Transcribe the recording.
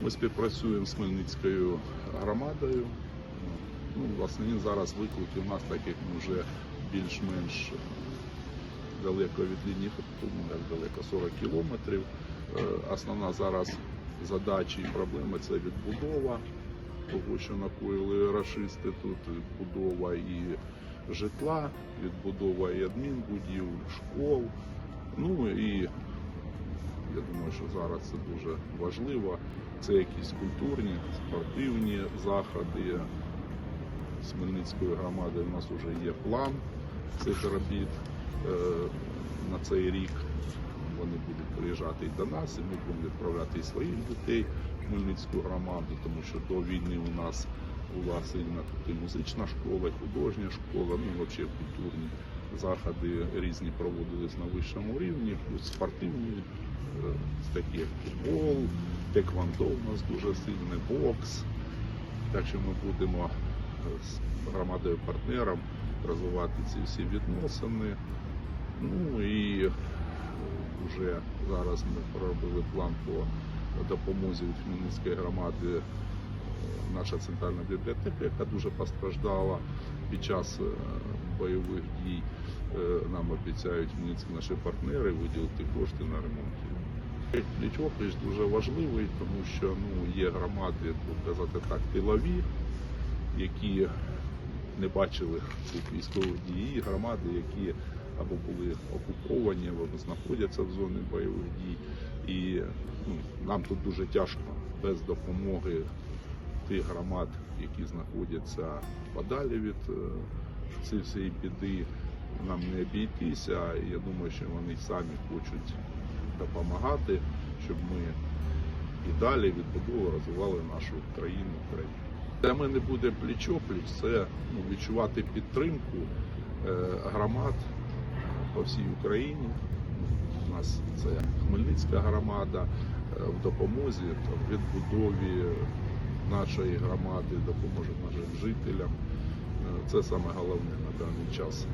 Ми співпрацюємо з Хмельницькою громадою. Ну, власне, зараз виклики у нас, так як ми вже більш-менш е, далеко від лінії ну, як далеко 40 кілометрів. Е, Основна зараз задача і проблема це відбудова того, що накоїли рашисти тут, відбудова і житла, відбудова і адмінбудівель, школ. Ну і я думаю, що зараз це дуже важливо. Це якісь культурні, спортивні заходи. З Хмельницької громади у нас вже є план цих робіт е, на цей рік. Вони будуть приїжджати і до нас, і ми будемо відправляти і своїх дітей в Хмельницьку громаду, тому що до війни у нас була сильна тут і музична школа, і художня школа, ну взагалі культурні заходи різні проводились на вищому рівні, плюс спортивні, е, такі як футбол, теквандо у нас дуже сильний бокс. Так що ми будемо е, з громадою партнером розвивати ці всі відносини. Ну і е, вже зараз ми проробили план по допомозі від Хмельницької громади. Е, Наша центральна бібліотека, яка дуже постраждала під час бойових дій. Нам обіцяють хмельницькі наші партнери виділити кошти на ремонт. Пліч-опліч дуже важливий, тому що ну, є громади, казати так, тилові, які не бачили цих військових дій, громади, які або були окуповані, або знаходяться в зоні бойових дій. І ну, нам тут дуже тяжко без допомоги тих громад, які знаходяться подалі від е, цієї біди. Нам не обійтися. Я думаю, що вони самі хочуть допомагати, щоб ми і далі відбудову розвивали нашу країну. Для мене буде пліч-опліч, це ну, відчувати підтримку е, громад по всій Україні. У нас це Хмельницька громада е, в допомозі в відбудові нашої громади, допоможе нашим жителям. Е, Це саме головне на даний час.